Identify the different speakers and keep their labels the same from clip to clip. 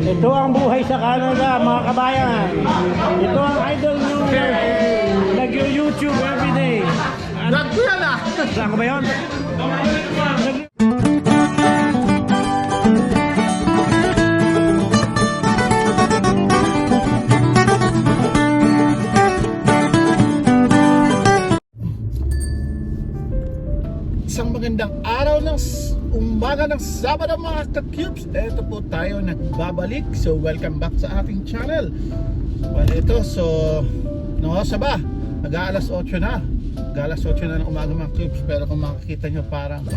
Speaker 1: Ito ang buhay sa Canada, mga kabayan. Ito ang idol nyo nag-YouTube everyday.
Speaker 2: Vlog ko yan ah!
Speaker 1: Ko ba yun?
Speaker 2: Isang magandang araw ng umaga ng Sabado mga ka-cubes. Ito po tayo nagbabalik. So welcome back sa ating channel. Well, ito, so no, saba. Mag-aalas 8 na. Mag-aalas 8 na ng umaga mga cubes. Pero kung makikita nyo parang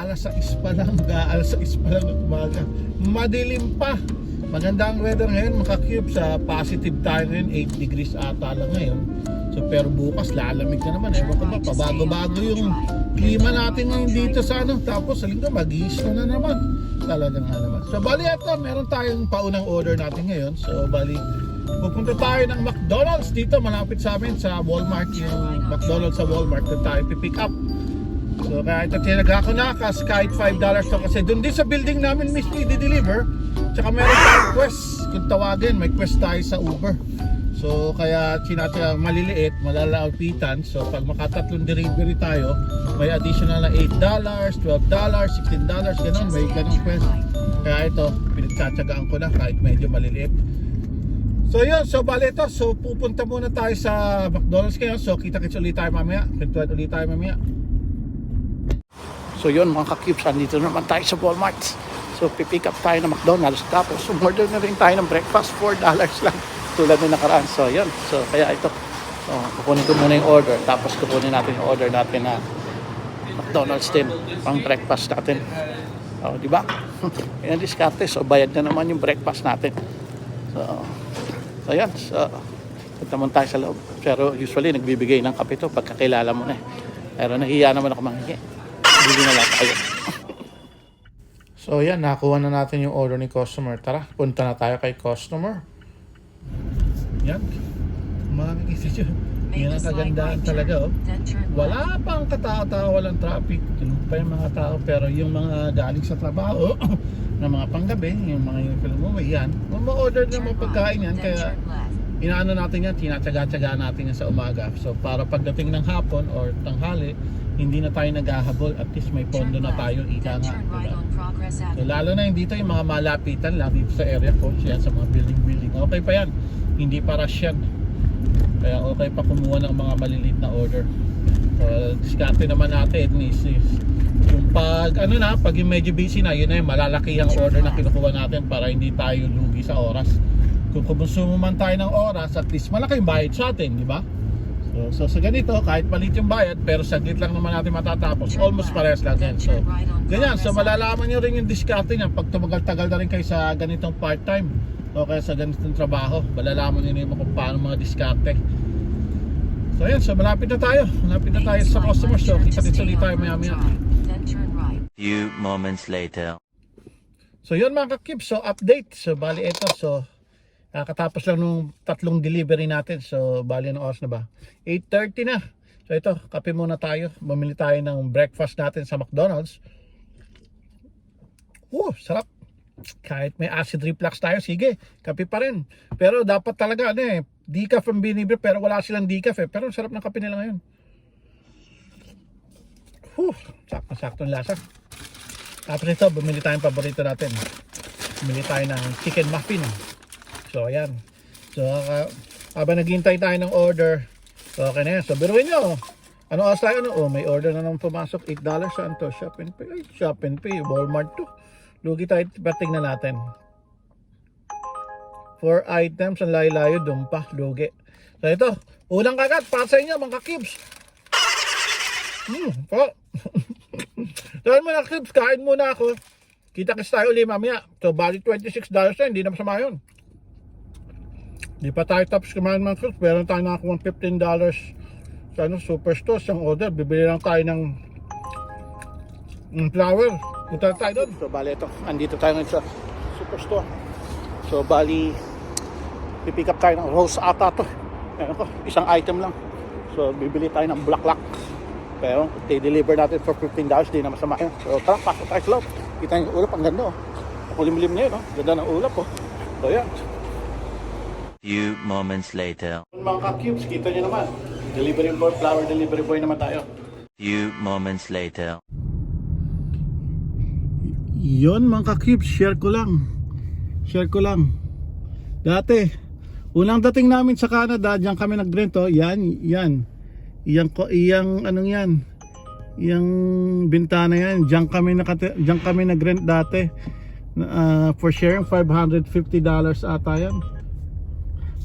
Speaker 2: alas 6 pa lang. Mag-aalas 6 pa lang ng umaga. Madilim pa. Maganda ang weather ngayon mga cubes. Sa positive tayo ngayon. 8 degrees ata lang ngayon. So pero bukas lalamig na naman. Ewan ko ba, pabago-bago yung klima natin ngayon dito sa ano. Tapos sa linggo mag na naman. Talagang na naman. So bali ito, meron tayong paunang order natin ngayon. So bali, pupunta tayo ng McDonald's dito malapit sa amin sa Walmart. Yung McDonald's sa Walmart doon tayo pipick up. So kaya ito tinaga ko na kasi kahit $5 to kasi doon din sa building namin mismo i-deliver. Tsaka meron tayong quest kung tawagin. May quest tayo sa Uber. So kaya sinatya maliliit, malalapitan. So pag makatatlong delivery tayo, may additional na $8, $12, $16, ganun. May ganun quest. Kaya ito, pinagtsatsagaan ko na kahit medyo maliliit. So yun, so bali ito. So pupunta muna tayo sa McDonald's ngayon. So kita-kits ulit tayo mamaya. Kwentuhan ulit tayo mamaya. So yun mga ka-cubes, andito naman tayo sa Walmart. So pipick up tayo ng McDonald's. Tapos umorder na rin tayo ng breakfast, $4 lang. Tulad ng nakaraan. So yun, so kaya ito. So kukunin ko muna yung order. Tapos kukunin natin yung order natin na McDonald's din. Pang breakfast natin. O, di ba? Yan diskarte. So bayad na naman yung breakfast natin. So, so yan. So, punta muna tayo sa loob. Pero usually nagbibigay ng kape to pagkakilala mo na eh. Pero nahiya naman ako manghingi. Bili na lang tayo. so yan, nakuha na natin yung order ni customer. Tara, punta na tayo kay customer. Yan. Maraming isip yun. Yan ang kagandahan talaga oh. Wala pang katao-tao, walang traffic. Tulog pa yung mga tao. Pero yung mga galing sa trabaho, na mga panggabi, yung mga yung film mo, yan. Kung ma-order na mga pagkain yan, kaya inaano natin yan, tinatsaga-tsaga natin yan sa umaga. So para pagdating ng hapon or tanghali, hindi na tayo naghahabol. At least may pondo na tayo, ika nga. So, lalo na yung dito yung mga malapitan lang dito sa area ko, yan sa mga building-building. Okay pa yan, hindi para yan. Kaya okay pa kumuha ng mga maliliit na order. Uh, diskarte naman natin is, is yung pag ano na, pag yung medyo busy na, yun na yung malalaki ang order na kinukuha natin para hindi tayo lugi sa oras. Kung kumonsumo man tayo ng oras, at least malaki yung bayad sa atin, di ba? So, so sa ganito, kahit maliit yung bayad, pero saglit lang naman natin matatapos. Almost parehas lang yan. So, ganyan. So, malalaman nyo rin yung diskarte niya pag tumagal-tagal na rin kayo sa ganitong part-time o kaya sa ganitong trabaho. Malalaman nyo rin kung paano mga diskarte. So, ayan. So, malapit na tayo. Malapit na tayo sa customer. So, kita-kits ulit tayo maya-maya.
Speaker 3: Few moments later.
Speaker 2: So yun mga kakip, so update. So bali ito, so kakatapos lang nung tatlong delivery natin. So bali ng oras na ba? 8.30 na. So ito, kape muna tayo. Mamili tayo ng breakfast natin sa McDonald's. Oh, sarap. Kahit may acid reflux tayo, sige, kape pa rin. Pero dapat talaga ano eh, decaf ang binibili pero wala silang decaf eh. Pero sarap ng kape nila ngayon. Whew, sakto-sakto lasa. Tapos ito, bumili tayong paborito natin. Bumili tayo ng chicken muffin. So, ayan. So, uh, habang naghihintay tayo ng order, so, okay na yan. So, biruin nyo. Ano oras tayo? Ano? Oh, may order na naman pumasok. $8 saan to? Shop and pay. Ay, shop and pay. Walmart to. Lugi tayo. Bating na natin. Four items. Ang layo-layo. Doon pa. Lugi. So, ito. Unang kagat. Para sa inyo, mga cubes. Hmm. Po. Dahil mga cubes, kain muna ako. Kita-kits tayo ulit mamaya. So, bali $26 na, hindi na masama yun. Di pa tayo tapos kumain mga cubes, pero tayo nakakuha ng $15 sa ano, superstore, isang order. Bibili lang tayo ng, ng flour. Punta tayo doon. So, bali ito. Andito tayo ngayon sa superstore. So, bali, pipick up tayo ng rose ata to. Ayan ko, isang item lang. So, bibili tayo ng bulaklak. Pero, i-deliver natin for $15, di na masama yun. So, tara, pasok tayo sa loob. Kita yung ulap, ang ganda oh. Kulimlim na yun oh. Ganda ng ulap oh. So yan.
Speaker 3: Few moments later.
Speaker 2: Mga ka-cubes, kita nyo naman. Delivery boy, flower delivery boy naman tayo.
Speaker 3: Few moments later.
Speaker 2: Yon mga ka-cubes, share ko lang. Share ko lang. Dati, unang dating namin sa Canada, diyan kami nag-rent oh. Yan, yan. Iyang ko, iyang anong yan? Iyang bintana yan. Diyan kami nakati, diyan kami nag-rent dati. Uh, for sharing 550 dollars ata yan.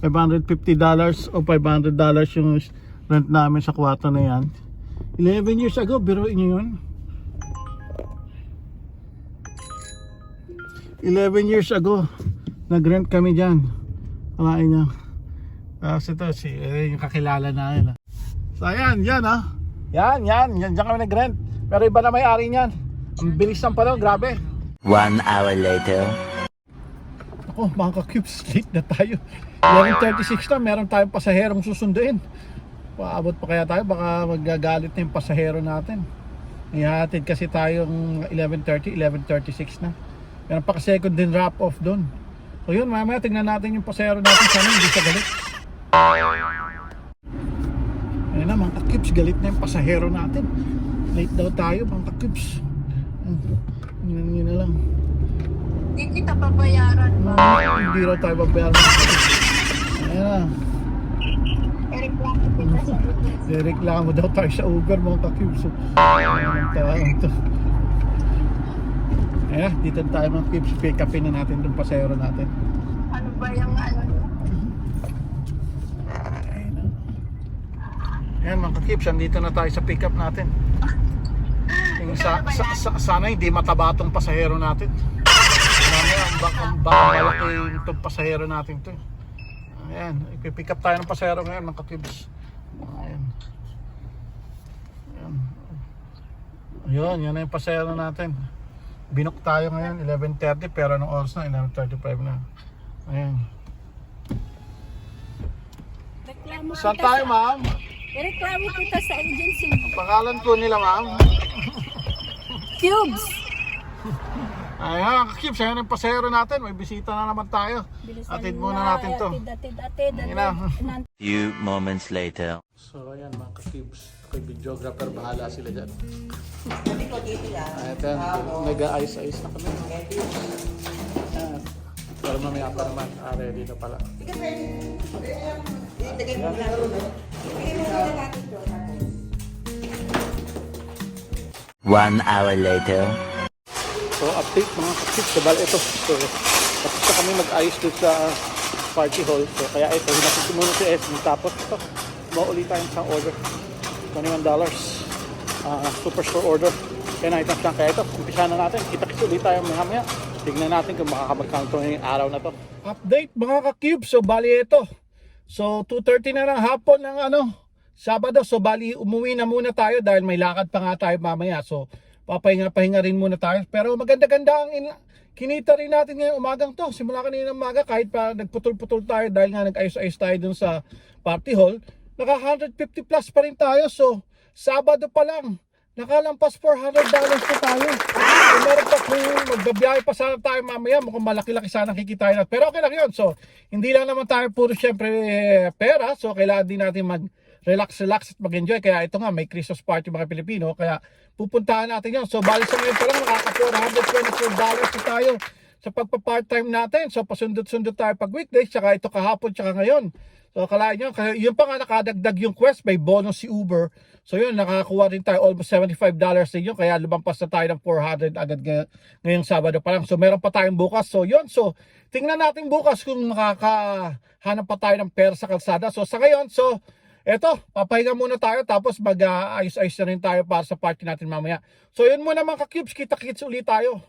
Speaker 2: 550 dollars o 500 dollars yung rent namin sa kwarto na yan. 11 years ago, biruin nyo yun. 11 years ago, nag-rent kami dyan. Kalain niya. Tapos ito, si, eh, yung kakilala namin. ah. So ayan, yan ah. Yan, yan, yan, dyan kami nag-rent. Pero iba na may-ari niyan. Ang bilis ng panahon, grabe.
Speaker 3: One hour later.
Speaker 2: Ako, mga ka-cubes, late na tayo. 11.36 na, meron tayong pasaherong susunduin. Paabot pa kaya tayo, baka magagalit na yung pasahero natin. Ihatid kasi tayong 11.30, 11.36 na. Meron pa second din wrap off doon. So yun, mamaya tingnan natin yung pasahero natin. Sana hindi siya galit. Ayun na, mga ka-cubes, galit na yung pasahero natin. Late daw tayo, mga ka-cubes. Yun, yun na lang.
Speaker 4: Hindi kita babayaran ba?
Speaker 2: Hindi raw tayo babayaran. Ayan na.
Speaker 4: Eric lang kita sa
Speaker 2: Reklamo daw tayo sa Uber mga ka-cubes. So, ang taong to. Ayan, dito tayo mga cubes. Pick upin na natin itong pasero natin.
Speaker 4: Ano ba yung ano niya?
Speaker 2: Ayan. Ayan mga ka-cubes, andito na tayo sa pick up natin. Yung sa, sa, sa- sana hindi mataba tong pasahero natin. Mamaya, ang baka, baka malaki itong pasahero natin to. Ayan, ipipick up tayo ng pasahero ngayon mga ka-cubes. Ayan. Ayan. Ayun, yan na yung pasahero natin. Binook tayo ngayon, 11.30 pero anong oras na? 11.35 na. Ayan.
Speaker 4: Reklamo
Speaker 2: Saan tayo ma'am?
Speaker 4: Reklamo kita sa agency.
Speaker 2: Pangalan po nila ma'am.
Speaker 4: Cubes!
Speaker 2: Ayan, kakibs, ayan yung pasahero natin. May bisita na naman tayo. Atid muna natin to.
Speaker 4: Atid, atid, atid.
Speaker 2: Na.
Speaker 3: Few moments later.
Speaker 2: So ayan mga kakibs, ako'y videographer, bahala sila dyan. Ayan, nag-ice-ice na kami. Ayan. Pero mamaya pa naman, ah, ready na pala.
Speaker 3: One hour later.
Speaker 2: So update mga kakibs, sabal ito. So tapos na kami mag-ayos dun sa party hall. So kaya ito, hinapit ko muna si Esme. Tapos ito, mauli tayong isang order. $21 uh, superstore order. 10 items lang. Kaya ito, umpisa na natin. Kita-kits ulit tayo maya. Tignan natin kung makakapag-count yung araw na to. Update mga ka-cube. So bali ito. So 2.30 na ng hapon ng ano, Sabado. So bali umuwi na muna tayo dahil may lakad pa nga tayo mamaya. So papahinga-pahinga rin muna tayo. Pero maganda-ganda ang in- kinita rin natin ngayong umagang to. Simula kanina umaga kahit pa nagputol-putol tayo dahil nga nag-ayos-ayos tayo dun sa party hall. Naka 150 plus pa rin tayo. So Sabado pa lang. Nakalampas $400 na tayo. So, meron pa kung magbabiyahe pa sana tayo mamaya, mukhang malaki-laki sana kikitain natin. Pero okay lang yun. So, hindi lang naman tayo puro syempre eh, pera. So, kailangan din natin mag relax relax at mag-enjoy. Kaya ito nga, may Christmas party mga Pilipino. Kaya pupuntahan natin yun. So, bali sa ngayon pa lang, nakaka $424 na tayo sa pagpa-part-time natin. So, pasundot-sundot tayo pag weekdays. Tsaka ito kahapon, tsaka ngayon. So, kalahin nyo, yun pa nga nakadagdag yung quest, may bonus si Uber. So, yun, nakakuha rin tayo almost $75 din. Kaya lumampas na tayo ng 400 agad ngay- ngayong Sabado pa lang. So, meron pa tayong bukas. So, yun. So, tingnan natin bukas kung makakahanap pa tayo ng pera sa kalsada. So, sa ngayon, so, eto, papahinga muna tayo tapos mag-ayos-ayos na rin tayo para sa party natin mamaya. So, yun muna mga ka-cubes, kita-kits ulit tayo.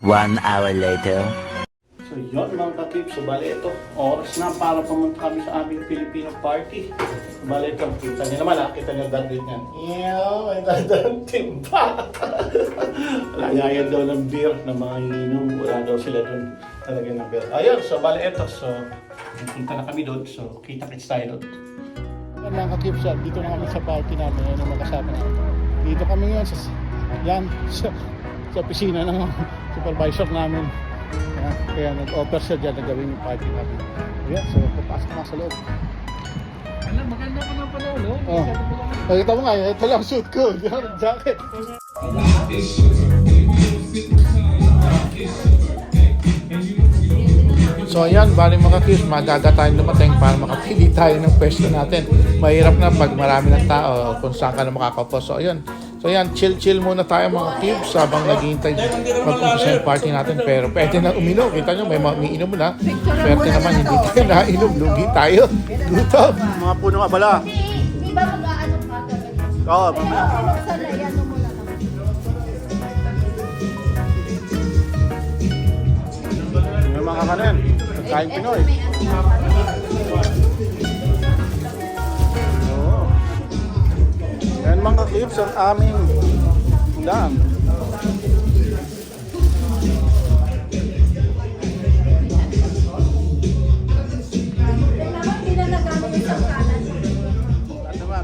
Speaker 3: One hour later.
Speaker 2: So yun mga ka-tips, so bali ito, oras na para pumunta kami sa aming Filipino party. So bali ito, kita niyo naman ha, kita niyo dad din yan. Iyaw, may dadang timba. Layayan daw ng beer na mga ininom, wala daw sila dun talaga ng beer. Ayun, so bali ito, so punta na kami doon, so kita-kits tayo doon. Yan mga ka-tips, ah, dito na kami sa party namin, yan ang makasama namin. Dito kami ngayon sa, yan, sa, sa opisina ng supervisor namin. Ayan, kaya nag-offer siya dyan na gawin yung party natin. Ayan, so papasok na sa loob.
Speaker 1: Alam, maganda pa ng panahon, no?
Speaker 2: Oh. Nakita mo nga, ito lang suit ko. Jacket. So ayan, bali mga kids, magaga tayong dumating para makapili tayo ng pwesto natin. Mahirap na pag marami ng tao kung saan ka na makakapo. So ayan, so ayan, chill-chill muna tayo mga kids habang naghihintay mag-umpisa yung party natin. Pero pwede na uminom. Kita nyo, may mga umiinom na. Swerte naman, hindi tayo nainom. Lugi tayo. Gutom. Mga puno nga bala.
Speaker 4: Di ba mag-aano ka talaga?
Speaker 2: Oo,
Speaker 4: Buksan na yan.
Speaker 2: May mga kanin. Kain Pinoy. Yan mga clips ang aming dam.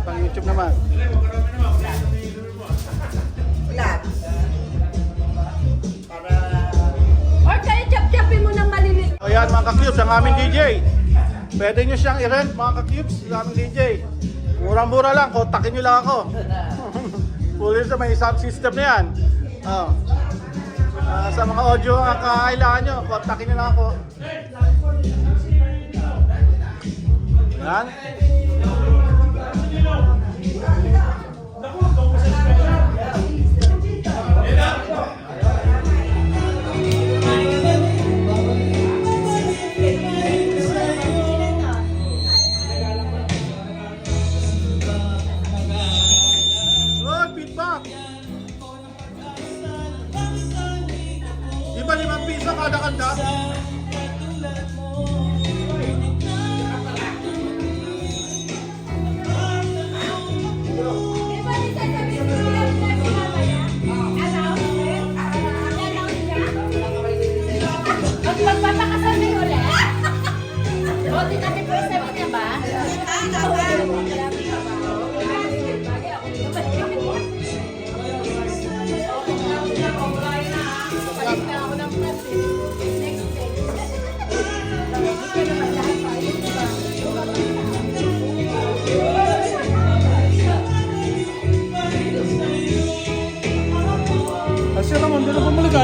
Speaker 2: Pang YouTube naman.
Speaker 4: Or kaya chap-chapin mo ng maliliit.
Speaker 2: O yan mga ka-cubes, ang aming DJ. Pwede nyo siyang i-rent mga ka-cubes, ang aming DJ. Murang-mura lang, kontakin nyo lang ako. Fully sa may sound system na yan. Oh. Ah, sa mga audio ang kakailangan nyo, kontakin nyo lang ako. Yan. Oh,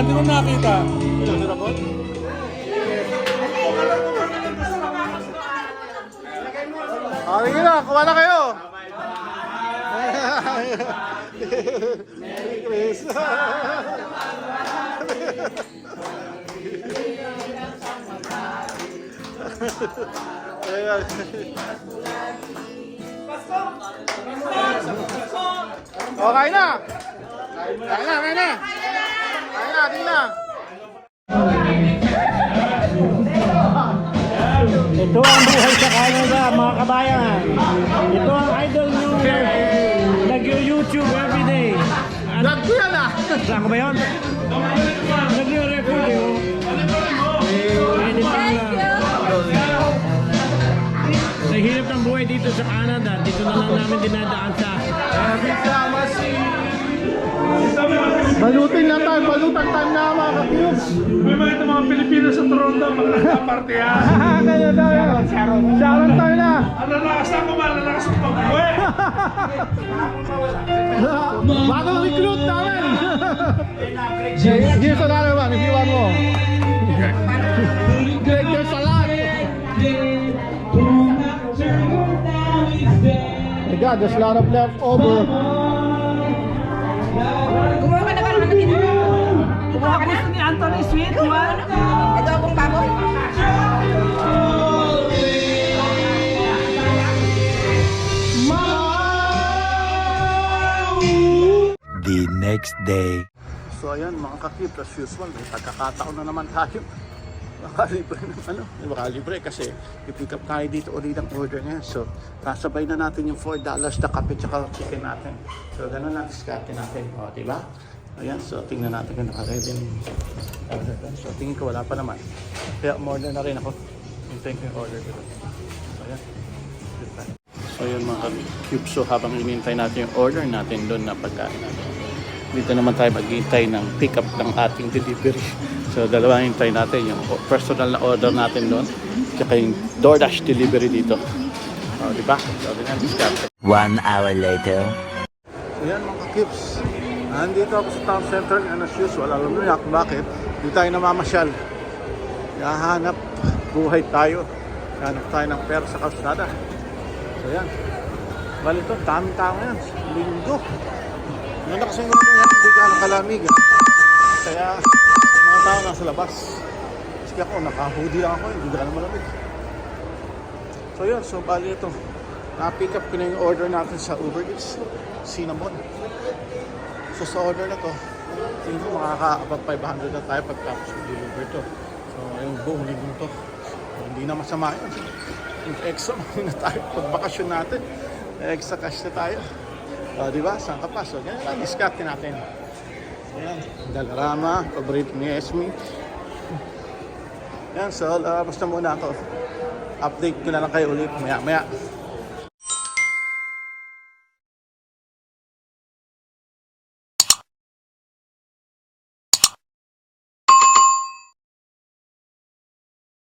Speaker 1: hindi mo nakita.
Speaker 2: Ah, sige na, kuha na kayo. Merry Christmas. Oh, kain na. Kain na, kain na. Na, na.
Speaker 1: Ito ang buhay sa Canada, mga kabayan. Ito ang idol nyo nag-YouTube everyday. Ano,
Speaker 2: Vlog ko yan ah.
Speaker 1: saan ko ba yun? Pwede pa Sa hirap ng buhay dito sa Canada, dito na lang namin dinadaan sa
Speaker 2: Balutin na tayo, balutan time na mga ka-cubes.
Speaker 5: May mga ito mga Pilipino sa Toronto, nagpa-party ha.
Speaker 2: Kaya tayo. Sharon tayo na.
Speaker 5: Ang lalakas na ako, malalakas ang pag-uwi.
Speaker 2: Bagong recruit namin. Here's another one if you want more. Greg, there's a lot. My God, there's a lot of leftover.
Speaker 6: Gumawa Gumawa ka na?
Speaker 5: Gusto ni Anthony Sweet, ba?
Speaker 6: Ito akong baboy.
Speaker 3: The next day.
Speaker 2: So ayan mga kakip, as usual, may pagkakataon na naman tayo. Makalibre ng ano, makalibre kasi i-pick up tayo dito ulit ang order niya. So, kasabay na natin yung $4 na kape tsaka chicken natin. So, ganun lang diskarte natin. O, di ba? Ayan, so tingnan natin kung nakaready ko. So, tingin ko wala pa naman. Kaya umorder na rin ako. Hintayin ko yung order ko. So, ayan. So yun mga cube, so habang inintay natin yung order natin doon na pagkain natin. Dito naman tayo maghihintay ng pick up ng ating delivery. So, dalawa hintay natin. Yung personal na order natin doon. Tsaka yung DoorDash delivery dito. O, di ba? So.
Speaker 3: One hour later.
Speaker 2: So yan mga kips. Nandito ako sa town center and as usual, alam niyo kung bakit. Hindi tayo namamasyal. Hahanap buhay tayo. Hanap tayo ng pera sa kalsada. So yan. Bali ito, daming tao yan. Linggo. Ngayon na kasi nga yan, hindi ka nakalamig. Kaya mga tao nasa labas. Kasi ako, naka-hoodie lang ako, hindi ka na malamig. So yun, so bali ito. Na-pick up ko na yung order natin sa Uber Eats. Cinnamon. So sa order na to, tingin ko makaka-above 500 na tayo pagtapos i-deliver to. So yung buong linggo to. So, hindi na masama yun. Yung extra money na tayo pag bakasyon natin. Extra cash na tayo. O, di ba? Saan ka pa? So, ganyan lang. Discount natin. Ayan. Dalarama. Paborito ni Esme. Yan. So, labas na muna ako. Update ko na lang kayo ulit maya maya.